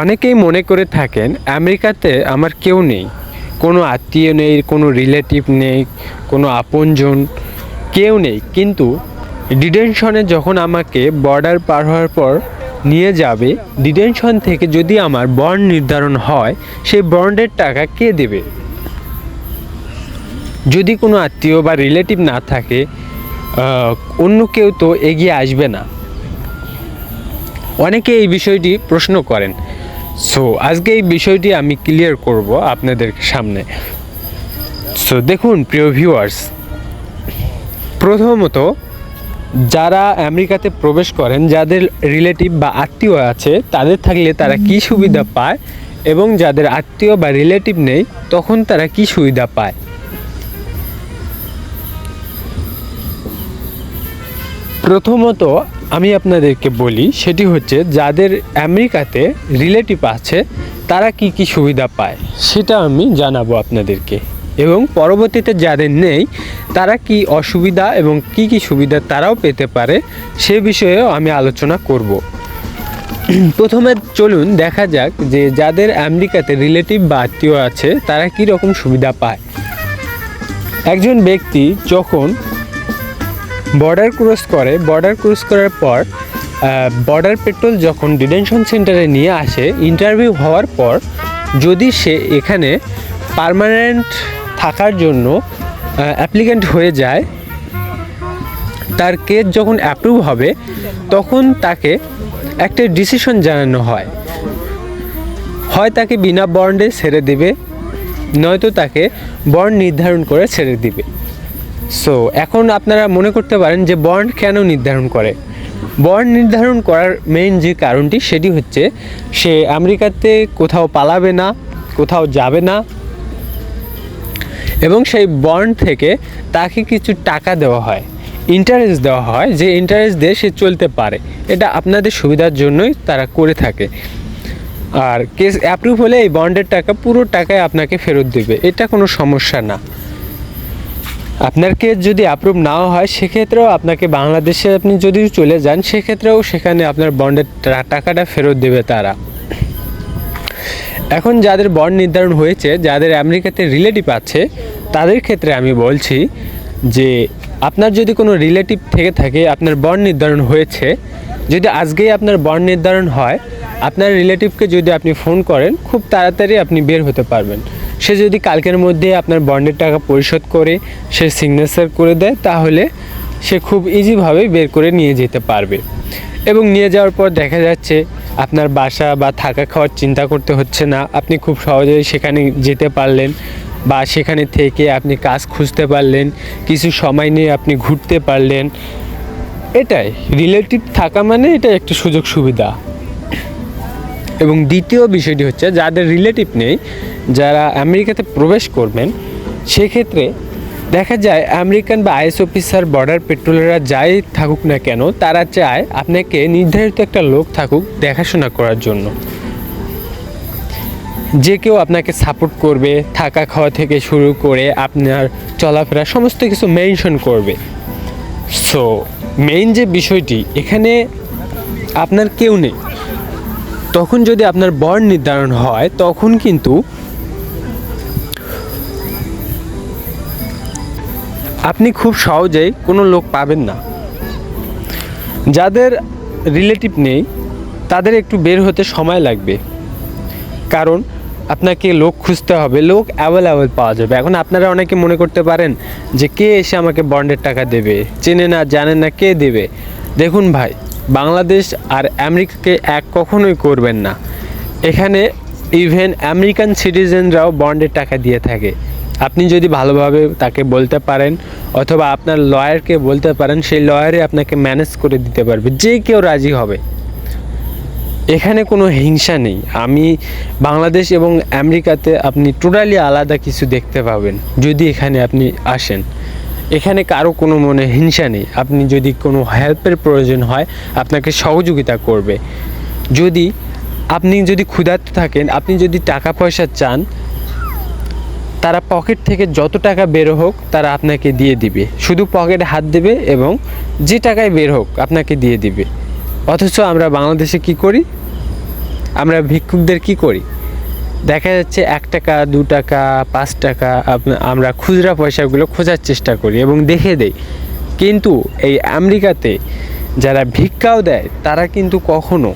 অনেকেই মনে করে থাকেন আমেরিকাতে আমার কেউ নেই। কোনো আত্মীয় নেই, কোনো রিলেটিভ নেই, কোনো আপনজন, কেউ নেই। কিন্তু ডিটেনশনে যখন আমাকে বর্ডার পার হওয়ার পর নিয়ে যাবে, ডিটেনশন থেকে যদি আমার বন্ড নির্ধারণ হয় সেই বন্ডের টাকা কে দেবে? যদি কোনো আত্মীয় বা রিলেটিভ না থাকে অন্য কেউ তো এগিয়ে আসবে না। অনেকে এই বিষয়টি প্রশ্ন করেন। সো আজকে এই বিষয়টি আমি ক্লিয়ার করব আপনাদের সামনে। সো দেখুন, প্রিয় ভিউয়ার্স প্রথমত যারা আমেরিকাতে প্রবেশ করেন, যাদের রিলেটিভ বা আত্মীয় আছে, তাদের থাকলে তারা কি সুবিধা পায় এবং যাদের আত্মীয় বা রিলেটিভ নেই, তখন তারা কি সুবিধা পায়? প্রথমত আমি আপনাদেরকে বলি, সেটি হচ্ছে যাদের আমেরিকাতে রিলেটিভ আছে, তারা কি কি সুবিধা পায়, সেটা আমি জানাব আপনাদেরকে। এবং পরবর্তীতে যাদের নেই, তারা কি অসুবিধা এবং কি কি সুবিধা তারাও পেতে পারে, সে বিষয়েও আমি আলোচনা করব। প্রথমে চলুন দেখা যাক যে যাদের আমেরিকাতে রিলেটিভ বা আত্মীয় আছে, তারা কি রকম সুবিধা পায়। একজন ব্যক্তি যখন বর্ডার ক্রস করে, বর্ডার ক্রস করার পর বর্ডার পেট্রোল যখন ডিটেনশন সেন্টারে নিয়ে আসে ইন্টারভিউ হওয়ার পর, যদি সে এখানে পার্মানেন্ট থাকার জন্য অ্যাপ্লিক্যান্ট হয়ে যায়, তার কেস যখন অ্যাপ্রুভ হবে, তখন তাকে একটা ডিসিশন জানানো হয়। হয় তাকে বিনা বন্ডে ছেড়ে দেবে, নয়তো তাকে বন্ড নির্ধারণ করে ছেড়ে দিবে। সো এখন আপনারা মনে করতে পারেন যে বন্ড কেন নির্ধারণ করে? বন্ড নির্ধারণ করার মেইন যে কারণটি সেটি হচ্ছে, সে আমেরিকাতে কোথাও পালাবে না, কোথাও যাবে না এবং সেই বন্ড থেকে তাকে কিছু টাকা দেওয়া হয় ইন্টারেস্ট দেওয়া হয়, যে ইন্টারেস্ট দিয়ে সে চলতে পারে। এটা আপনাদের সুবিধার জন্যই তারা করে থাকে। আর কেস অ্যাপ্রুভ হলে এই বন্ডের টাকা পুরো টাকায় আপনাকে ফেরত দেবে। এটা কোনো সমস্যা না। আপনার কেস যদি অ্যাপ্রুভ নাও হয়, সেক্ষেত্রেও আপনাকে বাংলাদেশে আপনি যদি চলে যান, সেক্ষেত্রেও সেখানে আপনার বন্ডের টাকাটা ফেরত দেবে তারা। এখন যাদের বন্ড নির্ধারণ হয়েছে, যাদের আমেরিকাতে রিলেটিভ আছে, তাদের ক্ষেত্রে আমি বলছি যে, আপনার যদি কোনো রিলেটিভ থেকে থাকে, আপনার বন্ড নির্ধারণ হয়েছে, যদি আজকেই আপনার বন্ড নির্ধারণ হয়, আপনার রিলেটিভকে যদি আপনি ফোন করেন, খুব তাড়াতাড়ি আপনি বের হতে পারবেন। সে যদি কালকের মধ্যে আপনার বন্ডের টাকা পরিশোধ করে, সে সিগনেচার করে দেয়, তাহলে সে খুব ইজিভাবে বের করে নিয়ে যেতে পারবে। এবং নিয়ে যাওয়ার পর দেখা যাচ্ছে, আপনার বাসা বা থাকা খাওয়ার চিন্তা করতে হচ্ছে না, আপনি খুব সহজেই সেখানে যেতে পারলেন বা সেখানে থেকে আপনি কাজ খুঁজতে পারলেন, কিছু সময় নিয়ে আপনি ঘুরতে পারলেন। এটাই রিলেটিভ থাকা মানে এটা একটা সুযোগ সুবিধা এবং দ্বিতীয় বিষয়টি হচ্ছে যাদের রিলেটিভ নেই, যারা আমেরিকাতে প্রবেশ করবেন, সেক্ষেত্রে দেখা যায় আমেরিকান বা আইএস অফিসার, বর্ডার পেট্রোলাররা যাই থাকুক না কেন, তারা চায় আপনাকে নির্ধারিত একটা লোক থাকুক দেখাশোনা করার জন্য। যে কেউ আপনাকে সাপোর্ট করবে, থাকা খাওয়া থেকে শুরু করে আপনার চলাফেরা সমস্ত কিছু মেনশন করবে। সো মেইন যে বিষয়টি, এখানে আপনার কেউ নেই। তখন যদি আপনার বন্ড নির্ধারণ হয়, তখন কিন্তু আপনি খুব সহজেই কোনো লোক পাবেন না। যাদের রিলেটিভ নেই, তাদের একটু বের হতে সময় লাগবে। কারণ আপনাকে লোক খুঁজতে হবে, লোক অ্যাভেলেবেল পাওয়া যাবে। এখন আপনারা অনেকে মনে করতে পারেন যে, কে এসে আমাকে বন্ডের টাকা দেবে? চেনে না, জানে না কে দেবে? দেখুন ভাই বাংলাদেশ আর আমেরিকাকে এক কখনোই করবেন না। এখানে ইভেন আমেরিকান সিটিজেনরাও বন্ডের টাকা দিয়ে থাকে। আপনি যদি ভালোভাবে তাকে বলতে পারেন অথবা আপনার লয়ারকে বলতে পারেন, সেই লয়ারে আপনাকে ম্যানেজ করে দিতে পারবে। যে কেউ রাজি হবে। এখানে কোনো হিংসা নেই। আমি বাংলাদেশ এবং আমেরিকাতে আপনি টোটালি আলাদা কিছু দেখতে পাবেন। যদি এখানে আপনি আসেন। এখানে কারও কোনো মনে হিংসা নেই। আপনি যদি কোনো হেল্পের প্রয়োজন হয়, আপনাকে সহযোগিতা করবে। যদি আপনি যদি ক্ষুধার্ত থাকেন, আপনি যদি টাকা পয়সা চান, তারা পকেট থেকে যত টাকা বের হোক, তারা আপনাকে দিয়ে দিবে। শুধু পকেটে হাত দেবে এবং যে টাকায় বের হোক, আপনাকে দিয়ে দিবে। অথচ আমরা বাংলাদেশে কি করি? আমরা ভিক্ষুকদের কি করি? দেখা যাচ্ছে এক টাকা, দু টাকা, পাঁচ টাকা আমরা খুচরা পয়সাগুলো খোঁজার চেষ্টা করি এবং দেখে দেই। কিন্তু এই আমেরিকাতে যারা ভিক্ষাও দেয়, তারা কিন্তু কখনো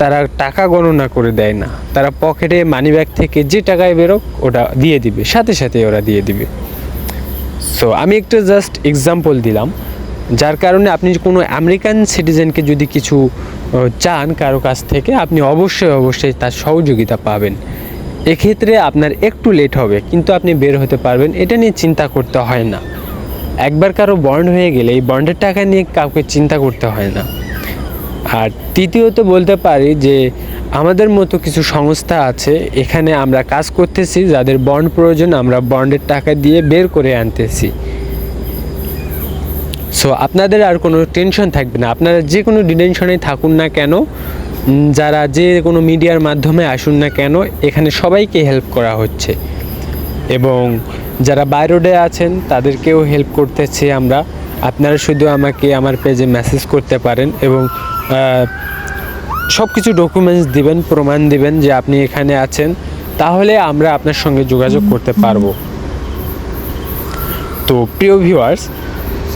তারা টাকা গণনা করে দেয় না। তারা পকেটে মানিব্যাগ থেকে যে টাকায় বেরোক, ওটা দিয়ে দিবে, সাথে সাথে ওরা দিয়ে দিবে। সো আমি একটা জাস্ট এক্সাম্পল দিলাম। যার কারণে আপনি কোনো আমেরিকান সিটিজেনকে যদি কিছু চান কারও কাছ থেকে, আপনি অবশ্যই অবশ্যই তার সহযোগিতা পাবেন। এক্ষেত্রে আপনার একটু লেট হবে, কিন্তু আপনি বের হতে পারবেন, এটা নিয়ে চিন্তা করতে হয় না। একবার কারও বন্ড হয়ে গেলে এই বন্ডের টাকা নিয়ে কাউকে চিন্তা করতে হয় না। আর তৃতীয়ত বলতে পারি যে, আমাদের মতো কিছু সংস্থা আছে, এখানে আমরা কাজ করতেছি, যাদের বন্ড প্রয়োজন, আমরা বন্ডের টাকা দিয়ে বের করে আনতেছি। সো আপনাদের আর কোনো টেনশন থাকবে না। আপনারা যে কোনো ডিটেনশনে থাকুন না কেন যারা যে কোনো মিডিয়ার মাধ্যমে আসুন না কেন, এখানে সবাইকে হেল্প করা হচ্ছে। এবং যারা বাইরোডে আছেন, তাদেরকেও হেল্প করতেছি আমরা। আপনারা শুধু আমাকে, আমার পেজে মেসেজ করতে পারেন এবং সব কিছু ডকুমেন্টস দিবেন, প্রমাণ দিবেন যে আপনি এখানে আছেন। তাহলে আমরা আপনার সঙ্গে যোগাযোগ করতে পারব। তো প্রিয় ভিউয়ার্স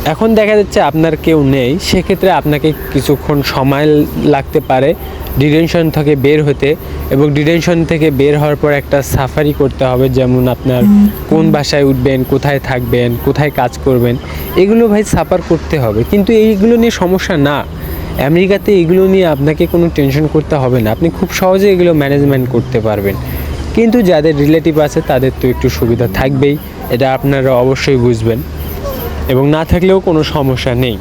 এখন দেখা যাচ্ছে আপনার কেউ নেই সেক্ষেত্রে আপনাকে কিছুক্ষণ সময় লাগতে পারে ডিটেনশন থেকে বের হতে এবং ডিটেনশন থেকে বের হওয়ার পর একটা সাফারি করতে হবে যেমন আপনার কোন বাসায় উঠবেন কোথায় থাকবেন কোথায় কাজ করবেন এগুলো ভাই সাফার করতে হবে। কিন্তু এইগুলো নিয়ে সমস্যা না। আমেরিকাতে এগুলো নিয়ে আপনাকে কোনো টেনশন করতে হবে না। আপনি খুব সহজে এগুলো ম্যানেজমেন্ট করতে পারবেন। কিন্তু যাদের রিলেটিভ আছে তাদের তো একটু সুবিধা থাকবেই। এটা আপনারা অবশ্যই বুঝবেন। এবং না থাকলেও কোনো সমস্যা নেই।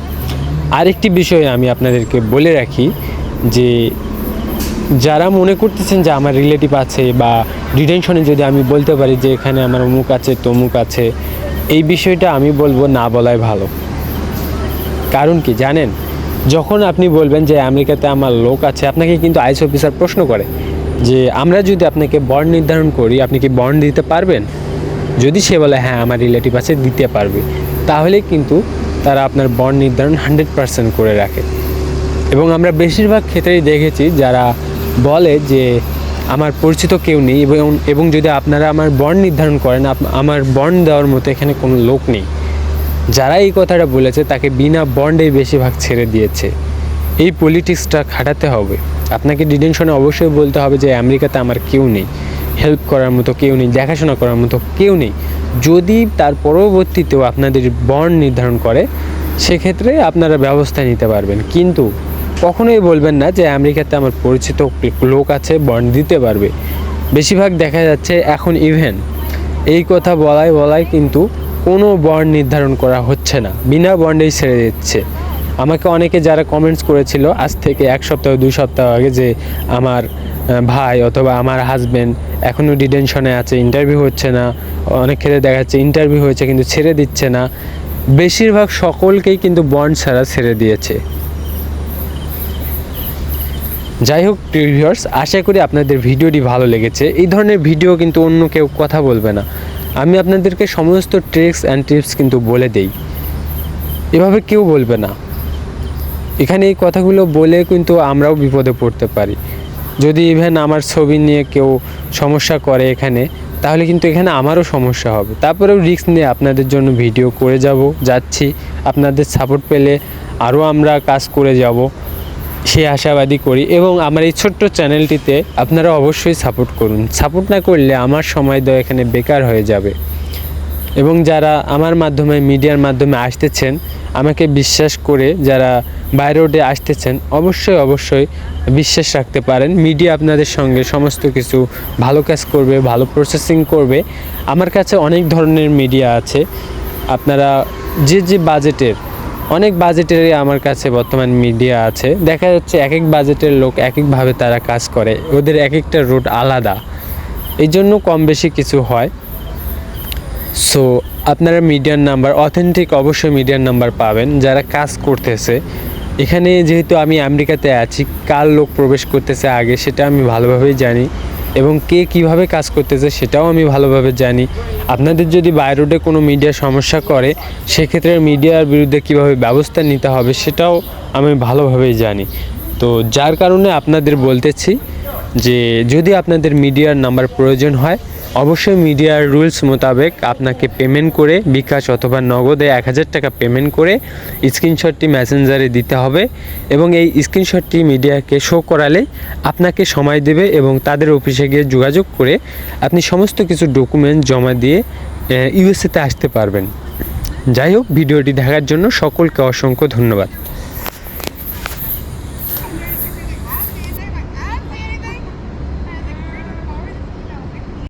আরেকটি বিষয় আমি আপনাদেরকে বলে রাখি যে যারা মনে করতেছেন যে আমার রিলেটিভ আছে বা ডিটেনশনে যদি আমি বলতে পারি যে এখানে আমার অমুক আছে, তমুক আছে, এই বিষয়টা আমি বলব না বলাই ভালো। কারণ কি জানেন? যখন আপনি বলবেন যে আমেরিকাতে আমার লোক আছে, আপনাকে কিন্তু আইস অফিসার প্রশ্ন করে যে আমরা যদি আপনাকে বন্ড নির্ধারণ করি, আপনি কি বন্ড দিতে পারবেন? যদি সে বলে হ্যাঁ আমার রিলেটিভ আছে, দিতে পারবে। তাহলে কিন্তু তারা আপনার বন্ড নির্ধারণ হান্ড্রেড পার্সেন্ট করে রাখে। এবং আমরা বেশিরভাগ ক্ষেত্রেই দেখেছি যারা বলে যে, আমার পরিচিত কেউ নেই এবং এবং যদি আপনারা আমার বন্ড নির্ধারণ করেন আমার বন্ড দেওয়ার মতো এখানে কোনো লোক নেই। যারা এই কথাটা বলেছে, তাকে বিনা বন্ডেই বেশিরভাগ ছেড়ে দিয়েছে। এই পলিটিক্সটা খাটাতে হবে। আপনাকে ডিটেনশনে অবশ্যই বলতে হবে যে, আমেরিকাতে আমার কেউ নেই। হেল্প করার মতো কেউ নেই, দেখাশোনা করার মতো কেউ নেই। যদি তার পরবর্তীতেও আপনাদের বন্ড নির্ধারণ করে, সেক্ষেত্রে আপনারা ব্যবস্থা নিতে পারবেন। কিন্তু কখনোই বলবেন না যে আমেরিকাতে আমার পরিচিত লোক আছে বন্ড দিতে পারবে। বেশিরভাগ দেখা যাচ্ছে এখন ইভেন এই কথা বলায় বলায় কিন্তু কোনো বন্ড নির্ধারণ করা হচ্ছে না। বিনা বন্ডেই ছেড়ে দিচ্ছে। আমাকে অনেকে যারা কমেন্টস করেছিল, আজ থেকে এক সপ্তাহ, দুই সপ্তাহ আগে যে আমার ভাই অথবা আমার হাজবেন্ড এখনও ডিটেনশনে আছে ইন্টারভিউ হচ্ছে না, অনেক ক্ষেত্রে দেখা যাচ্ছে ইন্টারভিউ হয়েছে কিন্তু ছেড়ে দিচ্ছে না। বেশিরভাগ সকলকেই কিন্তু বন্ড ছাড়া ছেড়ে দিয়েছে। যাই হোক ভিউয়ার্স আশা করি আপনাদের ভিডিওটি ভালো লেগেছে। এই ধরনের ভিডিও কিন্তু অন্য কেউ কথা বলবে না। আমি আপনাদেরকে সমস্ত ট্রিক্স অ্যান্ড টিপস কিন্তু বলে দেই। এভাবে কেউ বলবে না। এখানে এই কথাগুলো বলে কিন্তু আমরাও বিপদে পড়তে পারি। যদি ইভেন আমার ছবি নিয়ে কেউ সমস্যা করে এখানে, তাহলে কিন্তু এখানে আমারও সমস্যা হবে। তারপরেও রিস্ক নিয়ে আপনাদের জন্য ভিডিও করে যাব, যাচ্ছি। আপনাদের সাপোর্ট পেলে আরও আমরা কাজ করে যাব, সে আশাবাদী করি। এবং আমার এই ছোট্ট চ্যানেলটিতে আপনারা অবশ্যই সাপোর্ট করুন। সাপোর্ট না করলে আমার সময় দেওয়া এখানে বেকার হয়ে যাবে। এবং যারা আমার মাধ্যমে মিডিয়ার মাধ্যমে আসতেছেন, আমাকে বিশ্বাস করে যারা বাইরোডে আসতেছেন, অবশ্যই অবশ্যই বিশ্বাস রাখতে পারেন। মিডিয়া আপনাদের সঙ্গে সমস্ত কিছু ভালো কাজ করবে, ভালো প্রসেসিং করবে। আমার কাছে অনেক ধরনের মিডিয়া আছে। আপনারা যে যে বাজেটের অনেক বাজেটেরই আমার কাছে বর্তমান মিডিয়া আছে। দেখা যাচ্ছে এক এক বাজেটের লোক এক একভাবে তারা কাজ করে। ওদের এক একটা রুট আলাদা। এই জন্য কম বেশি কিছু হয়। সো আপনারা মিডিয়ার নাম্বার অথেন্টিক অবশ্যই মিডিয়ার নাম্বার পাবেন। যারা কাজ করতেছে এখানে যেহেতু আমি আমেরিকাতে আছি, কার লোক প্রবেশ করতেছে আগে সেটা আমি ভালোভাবেই জানি এবং কে কীভাবে কাজ করতেছে সেটাও আমি ভালোভাবে জানি। আপনাদের যদি বাইরোডে কোনো মিডিয়া সমস্যা করে, সেক্ষেত্রে মিডিয়ার বিরুদ্ধে কীভাবে ব্যবস্থা নিতে হবে সেটাও আমি ভালোভাবেই জানি। তো যার কারণে আপনাদের বলতেছি যে যদি আপনাদের মিডিয়ার নাম্বার প্রয়োজন হয় অবশ্যই মিডিয়ার রুলস মোতাবেক আপনাকে পেমেন্ট করে বিকাশ অথবা নগদে এক হাজার টাকা পেমেন্ট করে স্ক্রিনশটটি মেসেঞ্জারে দিতে হবে এবং এই স্ক্রিনশটটি মিডিয়াকে শো করালে আপনাকে সময় দেবে এবং তাদের অফিসে গিয়ে যোগাযোগ করে আপনি সমস্ত কিছু ডকুমেন্ট জমা দিয়ে ইউএসএতে আসতে পারবেন। যাই হোক, ভিডিওটি দেখার জন্য সকলকে অসংখ্য ধন্যবাদ।